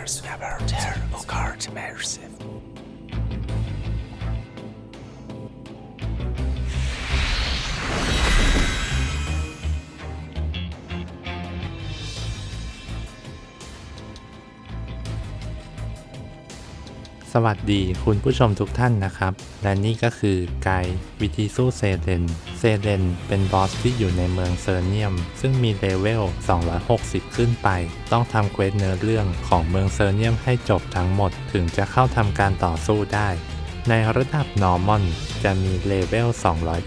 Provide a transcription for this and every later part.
There's never tear occurred mercy. สวัสดีคุณผู้ชมทุกท่านนะครับ และนี่ก็คือไกด์วิธีสู้เซเลนเซเลนเป็นบอสที่อยู่ในเมืองเซอร์เนียม ซึ่งมีเลเวล 260 ขึ้นไป ต้องทำเควสเนื้อเรื่องของเมืองเซอร์เนียมให้จบทั้งหมดถึงจะเข้าทำการต่อสู้ได้ ในระดับ Normal จะมีเลเวล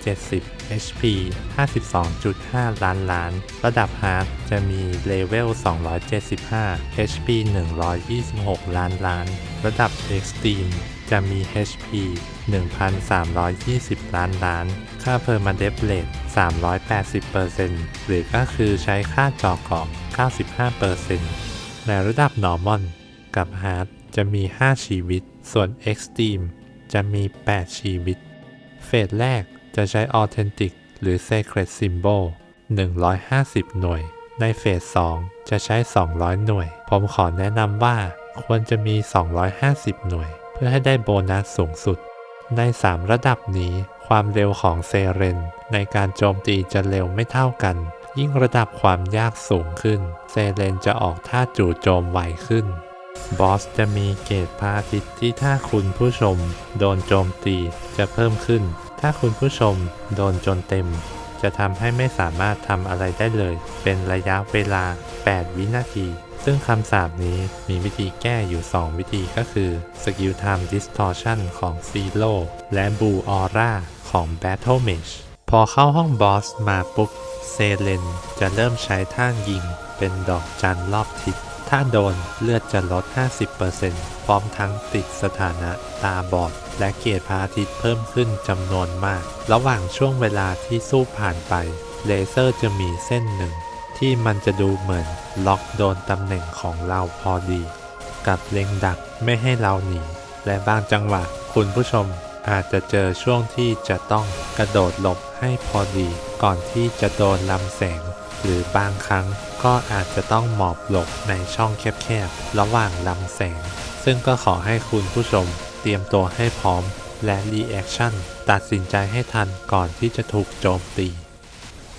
270 HP 52.5 ล้านล้าน ระดับ Hard จะมีเลเวล 275 HP 126 ล้านล้าน ระดับ Extreme จะมี HP 1,320 ล้านล้าน ค่า Permadeath Rate 380%หรือก็คือใช้ค่าจอเกาะ 95%ในระดับ Normal กับ Hard จะมี 5 ชีวิต ส่วน Extreme จะมี 8 ชีวิต เฟสแรก จะใช้ Authentic หรือ Secret Symbol 150 หน่วย ในเฟส 2 จะใช้ 200 หน่วย ผมขอแนะนำว่าควรจะมี 250 หน่วย เพื่อให้ได้โบนัสสูงสุด ใน 3 ระดับนี้ความเร็วของเซเรน ในการโจมตีจะเร็วไม่เท่ากัน ยิ่งระดับความยากสูงขึ้น เซเรนจะออกท่าจู่โจมไวขึ้นบอสจะมีเกรดพระอาทิตที่ถ้าคุณผู้ชม โดนโจมตีจะเพิ่มขึ้น ถ้าคุณผู้ชมโดนจนเต็ม จะทำให้ไม่สามารถทำอะไรได้เลย เป็นระยะเวลา 8 วินาที ซึ่งคำสาปนี้มีวิธีแก้อยู่ 2 วิธีก็คือ Skill Time Distortion ของ Zero และ Blue Aura ของ Battle Mage พอเข้าห้องบอสมาปุ๊บ เซเลนจะเริ่มใช้ท่างยิง เป็นดอกจันรอบทิศถ้าโดนเลือดจะลด 50%พร้อมทั้งติดสถานะตาบอด และเกรดพระอาทิตย์เพิ่มขึ้นจำนวนมาก ระหว่างช่วงเวลาที่สู้ผ่านไป เลเซอร์จะมีเส้นหนึ่ง ที่มันจะดูเหมือนล็อกโดนตำแหน่งของเราพอดี กับเล็งดักไม่ให้เราหนี และบางจังหวะ คุณผู้ชมอาจจะเจอช่วงที่จะต้องกระโดดหลบให้พอดี ก่อนที่จะโดนลำแสง หรือบางครั้งก็อาจจะต้องหมอบหลบในช่องแคบๆระหว่างลำแสง ซึ่งก็ขอให้คุณผู้ชม เตรียมตัวให้พร้อม และรีแอคชั่นตัดสินใจให้ทันก่อนที่จะถูกโจมตี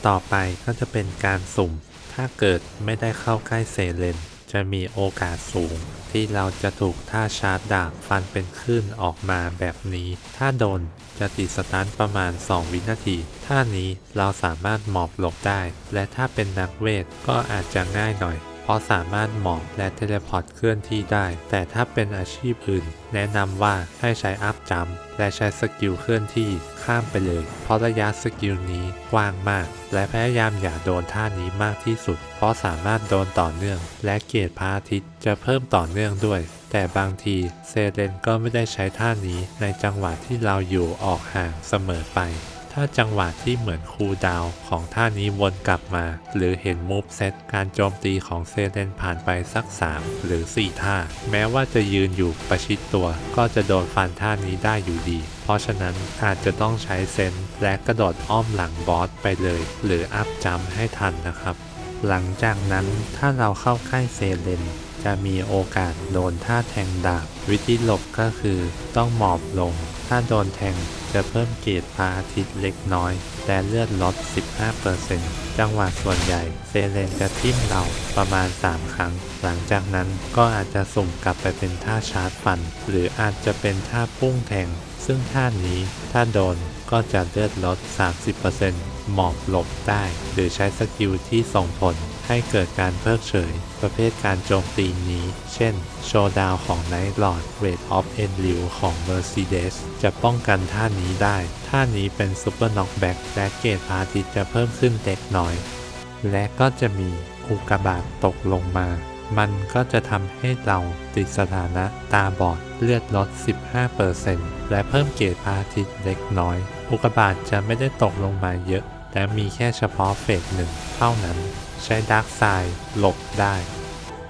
ต่อไปก็จะเป็นการสุ่ม ถ้าเกิดไม่ได้เข้าใกล้เซเลน จะมีโอกาสสูง ที่เราจะถูกท่าชาร์จดาบฟันเป็นคลื่นออกมาแบบนี้ ถ้าโดนจะติดสตาร์ประมาณ 2 วินาที ท่านี้เราสามารถหมอบหลบได้ และถ้าเป็นนักเวทก็อาจจะง่ายหน่อย เพราะสามารถหมอบและเทเลพอร์ตเคลื่อนที่ได้ แต่ถ้าเป็นอาชีพอื่น แนะนำว่าให้ใช้อัพจัมและใช้สกิลเคลื่อนที่ข้ามไปเลย เพราะระยะสกิลนี้กว้างมาก และพยายามอย่าโดนท่านี้มากที่สุด เพราะสามารถโดนต่อเนื่อง และเกียรติพระอาทิตย์จะเพิ่มต่อเนื่องด้วย แต่บางทีเซเรนก็ไม่ได้ใช้ท่านี้ในจังหวะที่เราอยู่ออกห่างเสมอไป ถ้าจังหวะที่เหมือนคูลดาวของท่านี้วนกลับมา หรือเห็นมูฟเซตการโจมตีของเซเลนผ่านไปสัก 3 หรือ 4 ท่า แม้ว่าจะยืนอยู่ประชิดตัว ก็จะโดนฟันท่านี้ได้อยู่ดี เพราะฉะนั้นอาจจะต้องใช้เซนและกระโดดอ้อมหลังบอสไปเลย หรืออัพจัมให้ทันนะครับหลังจากนั้นถ้าเราเข้าใกล้เซเลน จะมีโอกาสโดนท่าแทงดาบ วิธีหลบก็คือต้องหมอบลง ถ้าโดนแทงจะเพิ่มเกรดพระอาทิตย์เล็กน้อย แต่เลือดลด 15%จังหวะส่วนใหญ่เซเลนจะทิ่มเราประมาณ 3 ครั้ง หลังจากนั้นก็อาจจะสุ่มกลับไปเป็นท่าชาร์จฟัน หรืออาจจะเป็นท่าพุ่งแทง ซึ่งท่านี้ถ้าโดนก็จะเลือดลด 30%หมอบหลบได้ หรือใช้สกิลที่ส่งผล ให้เกิดการเพิกเฉย ประเภทการโจมตีนี้ เช่น โชว์ดาวของ Night Lord Rate of e n r i l ของ Mercedes จะป้องกันท่านี้ได้ ท่านี้เป็น Super Knockback และเกรดพระอาทิตจะเพิ่มขึ้นเล็กน้อย และก็จะมีอุกาบาตตกลงมา มันก็จะทำให้เราติดสถานะตาบอดเลือดลด 15%และเพิ่มเกรดพระอาทิตย์เล็กน้อย อุกกาบาตจะไม่ได้ตกลงมาเยอะ แต่มีแค่เฉพาะเฟสหนึ่งเท่านั้น ใช้ดาร์กไซด์หลบได้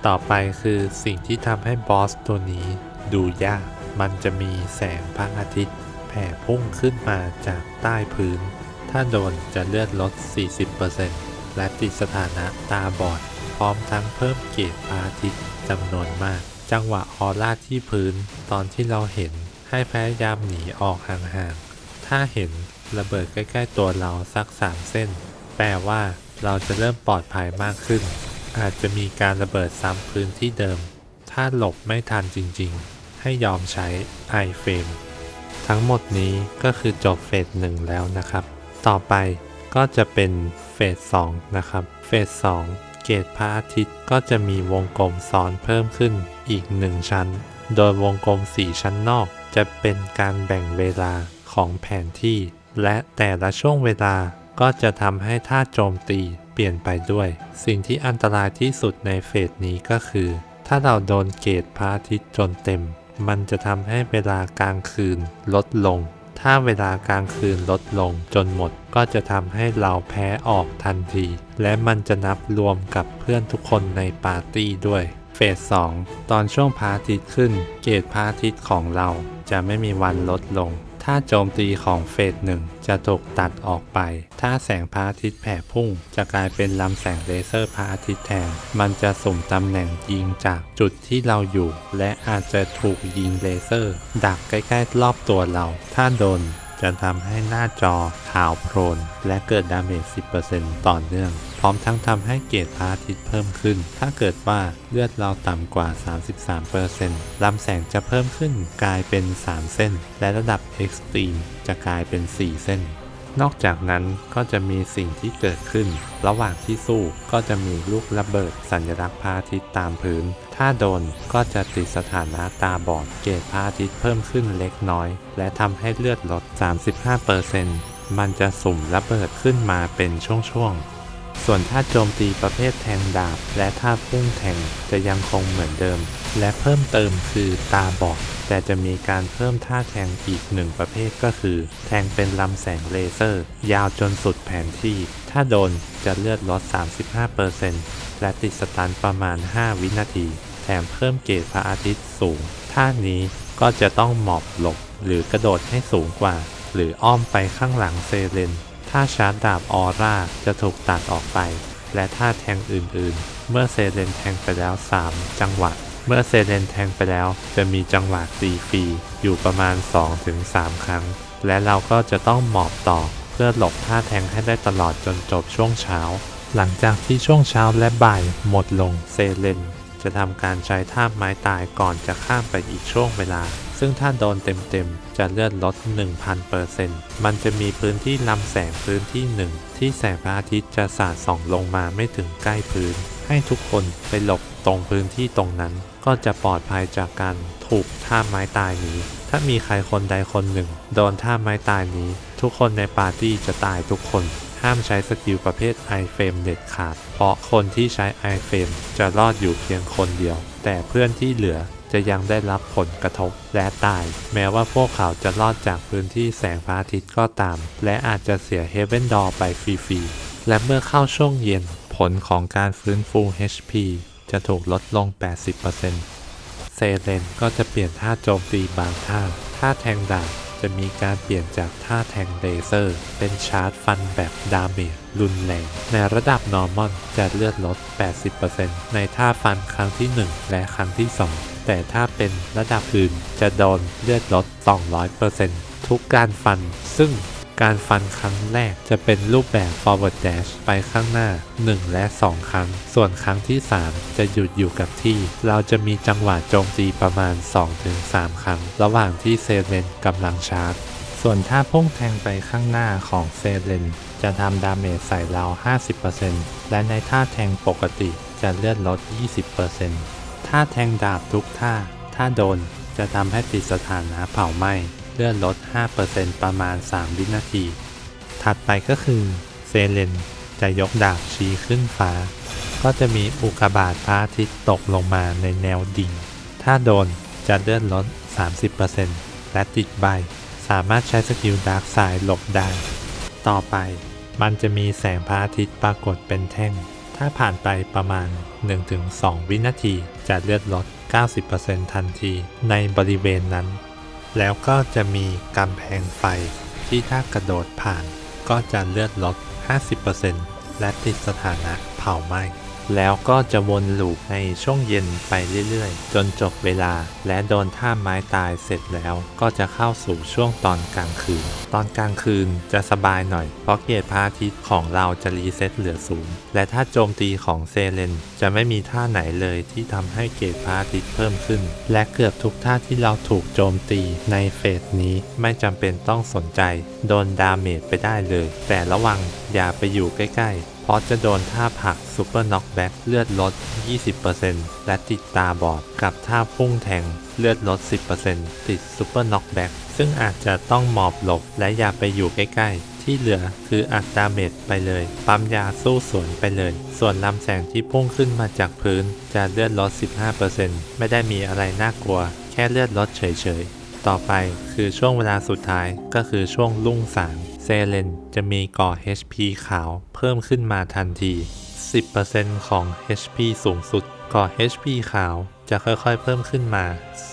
ต่อไปคือสิ่งที่ทำให้บอสตัวนี้ดูยาก มันจะมีแสงพระอาทิตย์ แผ่พุ่งขึ้นมาจากใต้พื้น ถ้าโดนจะเลือดลด 40%และติดสถานะตาบอด พร้อมทั้งเพิ่มเกรดพระอาทิตย์จำนวนมากจจังหวะออร่าที่พื้นตอนที่เราเห็นให้พยายามหนีออกห่างๆ ถ้าเห็น ระเบิดใกล้ๆตัวเราสัก 3 เส้น แปลว่าเราจะเริ่มปลอดภัยมากขึ้น อาจจะมีการระเบิดซ้ำพื้นที่เดิม ถ้าหลบไม่ทันจริงๆ ให้ยอมใช้ iFrame ทั้งหมดนี้ก็คือจบเฟสหนึ่งแล้วนะครับ ต่อไปก็จะเป็นเฟสสองนะครับ เฟสสองเกตพระอาทิตย์ก็จะมีวงกลมซ้อนเพิ่มขึ้นอีกหนึ่งชั้น โดยวงกลม 4 ชั้นนอกจะเป็นการแบ่งเวลาของแผนที่ และแต่ละช่วงเวลาก็จะทำให้ท่าโจมตีเปลี่ยนไปด้วย สิ่งที่อันตรายที่สุดในเฟสนี้ก็คือ ถ้าเราโดนเกตพระอาทิตย์จนเต็ม มันจะทำให้เวลากลางคืนลดลง ถ้าเวลากลางคืนลดลงจนหมด ก็จะทำให้เราแพ้ออกทันที และมันจะนับรวมกับเพื่อนทุกคนในปาร์ตี้ด้วย เฟส 2 ตอนช่วงพระอาทิตย์ขึ้น เกตพระอาทิตย์ของเราจะไม่มีวันลดลง ถ้าโจมตีของเฟสหนึ่งจะถูกตัดออกไป ถ้าแสงพระอาทิตย์แผ่พุ่ง จะกลายเป็นลำแสงเลเซอร์พระอาทิตย์แทน มันจะสุ่มตำแหน่งยิงจากจุดที่เราอยู่ และอาจจะถูกยิงเลเซอร์ ดักใกล้ๆรอบตัวเรา ถ้าโดนจะทำให้หน้าจอขาวโพลนและเกิดดาเมจ 10%ต่อเนื่อง ร้อมทั้งทำให้เกรดพระอาทิตย์เพิ่มขึ้น ถ้าเกิดว่าเลือดเราต่ำกว่า 33%ลำแสงจะเพิ่มขึ้นกลายเป็น 3 เส้น และระดับ Extreme จะกลายเป็น 4 เส้นนอกจากนั้นก็จะมีสิ่งที่เกิดขึ้น ระหว่างที่สู้ก็จะมีลูกระเบิดสัญลักษณ์พระอาทิตย์ตามพื้น ถ้าโดนก็จะติดสถานะตาบอดเกรดพระอาทิตย์เพิ่มขึ้นเล็กน้อย และทำให้เลือดลด 35%มันจะสุ่มระเบิดขึ้นมาเป็นช่วงๆ ส่วนถ้าโจมตีประเภทแทงดาบ และถ้าพุ่งแทงจะยังคงเหมือนเดิม และเพิ่มเติมคือตาบอดแต่จะมีการเพิ่มท่าแทงอีกหนึ่งประเภทก็คือ แทงเป็นลำแสงเลเซอร์ ยาวจนสุดแผนที่ ถ้าโดนจะเลือดลด 35%และติดสตันประมาณ 5 วินาที แถมเพิ่มเกรดพระอาทิตย์สูง ท่านี้ก็จะต้องหมอบหลบหรือกระโดดให้สูงกว่า หรืออ้อมไปข้างหลังเซเลน ถ้าชาร์จดาบออร่าจะถูกตัดออกไป และท่าแทงอื่นๆ เมื่อเซเลนแทงไปแล้ว 3 จังหวะ เมื่อเซเลนแทงไปแล้ว จะมีจังหวะตีฟรีอยู่ประมาณ 2-3 ครั้ง และเราก็จะต้องหมอบต่อเพื่อหลบท่าแทงให้ได้ตลอดจนจบช่วงเช้า หลังจากที่ช่วงเช้าและบ่ายหมดลงเซเลนจะทำการใช้ท่าไม้ตายก่อนจะข้ามไปอีกช่วงเวลา ซึ่งถ้าโดนเต็มๆ จะเลือดลด 1,000%มันจะมีพื้นที่ลำแสงพื้นที่หนึ่งที่แสงพระอาทิตย์จะสาดส่องลงมาไม่ถึงใกล้พื้น ให้ทุกคนไปหลบตรงพื้นที่ตรงนั้น ก็จะปลอดภัยจากการถูกท่าไม้ตายนี้ ถ้ามีใครคนใดคนหนึ่ง โดนท่าไม้ตายนี้ ทุกคนในปาร์ตี้จะตายทุกคน ห้ามใช้สกิลประเภท iFrame เด็ดขาด เพราะคนที่ใช้ iFrame จะรอดอยู่เพียงคนเดียว แต่เพื่อนที่เหลือ จะยังได้รับผลกระทบและตาย แม้ว่าพวกเขาจะรอดจากพื้นที่แสงพระอาทิตย์ก็ตาม และอาจจะเสียเฮเวนดอร์ไปฟรีๆ และเมื่อเข้าช่วงเย็น ผลของการฟื้นฟู HP จะถูกลดลง 80%เซเลนก็จะเปลี่ยนท่าโจมตีบางท่า ท่าแทงดาบ จะมีการเปลี่ยนจากท่าแทงเลเซอร์ เป็นชาร์จฟันแบบดาเมจรุนแรงในระดับนอร์มอนจะเลือดลด 80%ในท่าฟันครั้งที่ 1 และครั้งที่ 2 แต่ถ้าเป็นระดับอื่นจะโดนเลือดลด 200%ทุกการฟันซึ่ง การฟันครั้งแรกจะเป็นรูปแบบ forward dash ไปข้างหน้า 1 และ 2 ครั้ง ส่วนครั้งที่ 3 จะหยุดอยู่กับที่ เราจะมีจังหวะโจมตีประมาณ 2-3 ครั้ง ระหว่างที่เซเลนกำลังชาร์จ ส่วนถ้าพุ่งแทงไปข้างหน้าของเซเลนจะทำดาเมจใส่เรา 50%และในท่าแทงปกติจะเลือดลด 20%ท่าแทงดาบทุกท่า ถ้าโดนจะทำให้ติดสถานะเผาไหม้ เลื่อนลด 5%ประมาณ 3 วินาที ถัดไปก็คือเซเลนจะยกดาบชี้ขึ้นฟ้า ก็จะมีอุกาบาตพระอาทิตย์ตกลงมาในแนวดิ่ง ถ้าโดนจะเลื่อนลด 30%และติดใบ สามารถใช้สกิลดาร์กไซด์หลบได้ ต่อไปมันจะมีแสงพระอาทิตย์ปรากฏเป็นแท่ง ถ้าผ่านไปประมาณ 1-2 วินาทีจะเลือดลด 90%ทันทีในบริเวณนั้น แล้วก็จะมีกำแพงไฟที่ถ้ากระโดดผ่าน ก็จะเลือดลด 50%และติดสถานะเผาไหม้ แล้วก็จะวนลูปในช่วงเย็นไปเรื่อยๆ จนจบเวลา และโดนท่าไม้ตายเสร็จแล้วก็จะเข้าสู่ช่วงตอนกลางคืน ตอนกลางคืนจะสบายหน่อย เพราะเกตพระอาทิตย์ของเราจะรีเซ็ตเหลือศูนย์และถ้าโจมตีของเซเลนจะไม่มีท่าไหนเลยที่ทำให้เกตพระอาทิตย์เพิ่มขึ้น และเกือบทุกท่าที่เราถูกโจมตีในเฟสนี้ไม่จำเป็นต้องสนใจ โดนดาเมจไปได้เลย แต่ระวังอย่าไปอยู่ใกล้ๆ เพราะจะโดนท่าผักซูเปอร์น็อกแบ็กเลือดลด 20%และติดตาบอด กับท่าพุ่งแทงเลือดลด 10%ติดซูเปอร์น็อกแบ็กซึ่งอาจจะต้องหมอบหลบและอย่าไปอยู่ใกล้ๆ ที่เหลือคืออัดดาเมจไปเลย ปั๊มยาสู้สวนไปเลย ส่วนลำแสงที่พุ่งขึ้นมาจากพื้น จะเลือดลด 15%ไม่ได้มีอะไรน่ากลัว แค่เลือดลดเฉยๆ ต่อไปคือช่วงเวลาสุดท้ายก็คือช่วงรุ่งสาง เซเลนจะมีก่อ HP ขาวเพิ่มขึ้นมาทันที 10%ของ HP สูงสุดก่อ HP ขาวจะค่อยๆเพิ่มขึ้นมา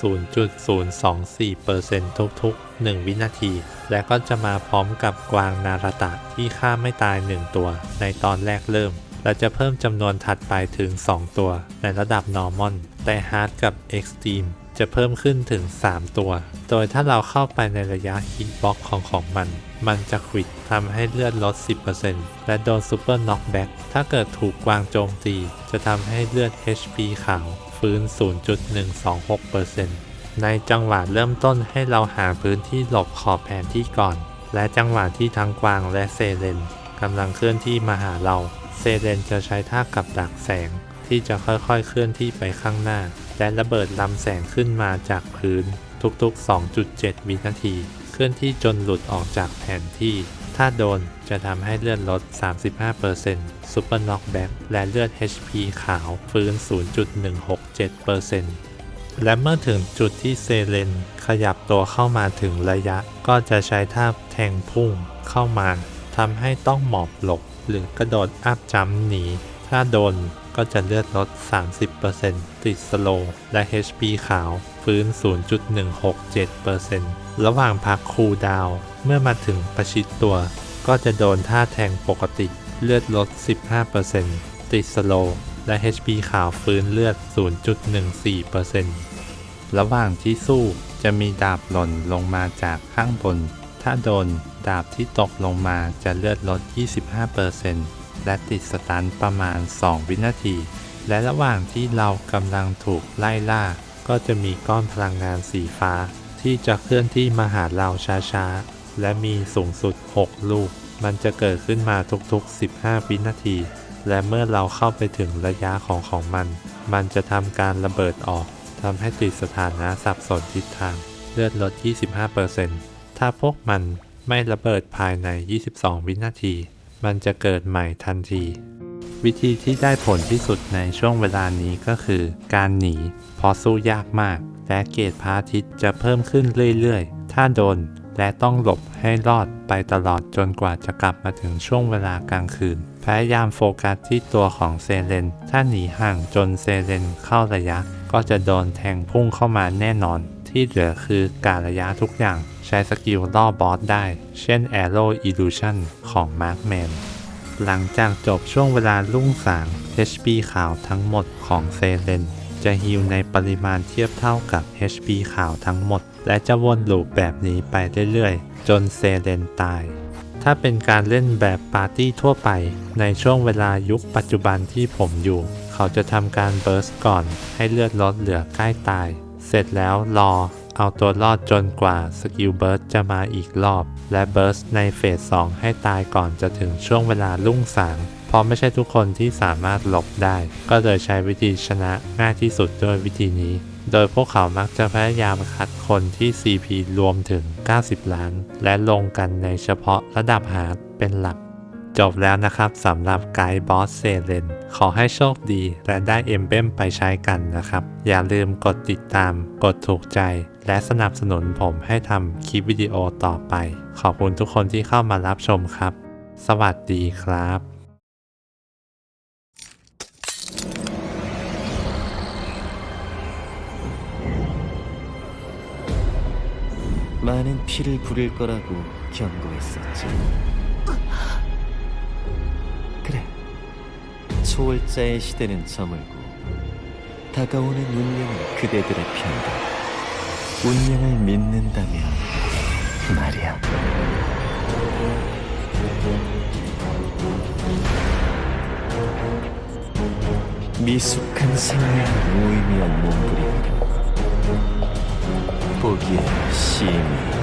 0.024%ทุกๆ 1 วินาที และก็จะมาพร้อมกับกวางนารตะที่ฆ่าไม่ตาย 1 ตัว ในตอนแรกเริ่ม และจะเพิ่มจำนวนถัดไปถึง 2 ตัว ในระดับ Normal แต่ Hard กับ Extreme จะเพิ่มขึ้นถึง 3 ตัว โดยถ้าเราเข้าไปในระยะฮิตบ็อกของของมัน มันจะควิดทำให้เลือดลด 10%และโดนซูเปอร์น็อกแบ็กถ้าเกิดถูกกวางโจมตี จะทำให้เลือด HP ขาว ฟื้น 0.126%ในจังหวะเริ่มต้นให้เราหาพื้นที่หลบขอบแผนที่ก่อน และจังหวะที่ทั้งกวางและเซเลนกำลังเคลื่อนที่มาหาเรา เซเลนจะใช้ท่ากับดักแสง ที่จะค่อยๆเคลื่อนที่ไปข้างหน้า และระเบิดลำแสงขึ้นมาจากพื้น ทุกๆ 2.7 วินาที เคลื่อนที่จนหลุดออกจากแผนที่ ถ้าโดนจะทำให้เลือดลด 35%ซูเปอร์น็อกแบ็กและเลือด HP ขาวฟื้น 0.167%และเมื่อถึงจุดที่เซเลน ขยับตัวเข้ามาถึงระยะ ก็จะใช้ท่าแทงพุ่งเข้ามาทำให้ต้องหมอบหลบ หรือกระโดดอัพจัมหนี ถ้าโดน ก็จะเลือดลด 30%ติดสโลว์และ HP ขาว ฟื้น 0.167%ระหว่างพักคูลดาว เมื่อมาถึงประชิดตัว ก็จะโดนท่าแทงปกติ เลือดลด 15%ติดสโลว์และ HP ขาวฟื้นเลือด 0.14%ระหว่างที่สู้จะมีดาบหล่นลงมาจากข้างบน ถ้าโดน ดาบที่ตกลงมาจะเลือดลด 25% และติดสตันประมาณ 2 วินาที และระหว่างที่เรากำลังถูกไล่ล่า ก็จะมีก้อนพลังงานสีฟ้า ที่จะเคลื่อนที่มาหาเราช้าๆ และมีสูงสุด 6 ลูก มันจะเกิดขึ้นมาทุกๆ 15 วินาที และเมื่อเราเข้าไปถึงระยะของของมัน มันจะทำการระเบิดออกทำให้ติดสถานะสับสนทิศทาง เลือดลด 25%ถ้าพวกมันไม่ระเบิดภายใน 22 วินาที มันจะเกิดใหม่ทันที วิธีที่ได้ผลที่สุดในช่วงเวลานี้ก็คือ การหนีเพราะสู้ยากมาก และเกรดพระอาทิตย์จะเพิ่มขึ้นเรื่อยๆ ถ้าโดนและต้องหลบให้รอดไปตลอดจนกว่าจะกลับมาถึงช่วงเวลากลางคืน พยายามโฟกัสที่ตัวของเซเลน ถ้าหนีห่างจนเซเลนเข้าระยะ ก็จะโดนแทงพุ่งเข้ามาแน่นอน ที่เหลือคือการระยะทุกอย่าง ใช้สกิลล่อบอสได้ เช่น Arrow Illusion ของ Markman หลังจากจบช่วงเวลารุ่งสาง HP ขาวทั้งหมดของเซเลนจะฮิลในปริมาณเทียบเท่ากับ HP ขาวทั้งหมด และจะวนลูปแบบนี้ไปเรื่อยๆ จนเซเลนตาย ถ้าเป็นการเล่นแบบปาร์ตี้ทั่วไป ในช่วงเวลายุคปัจจุบันที่ผมอยู่ เขาจะทำการเบิร์สก่อนให้เลือดลดเหลือใกล้ตาย เสร็จแล้วรอ เอาตัวรอดจนกว่าสกิลเบิร์สจะมาอีกรอบ และเบิร์สในเฟส 2 ให้ตายก่อนจะถึงช่วงเวลารุ่งสางเพราะไม่ใช่ทุกคนที่สามารถหลบได้ ก็เลยใช้วิธีชนะง่ายที่สุดด้วยวิธีนี้ โดยพวกเขามักจะพยายามคัดคนที่ CP รวมถึง 90 ล้าน และลงกันในเฉพาะระดับฮาร์ดเป็นหลัก จบแล้วนะครับสำหรับไกด์บอสเซเลนขอให้โชคดีและได้เอ็มเบมไปใช้กันนะครับ อย่าลืมกดติดตาม กดถูกใจ และสนับสนุนผมให้ทำคลิปวิดีโอต่อไป ขอบคุณทุกคนที่เข้ามารับชมครับ สวัสดีครับ많은피를부릴거라고경고했었지 초월자의 시대는 저물고 다가오는 운명은 그대들의 편이다. 운명을 믿는다면 말이야. 미숙한 생명을 무의미한 몸부림으로 보기에 심히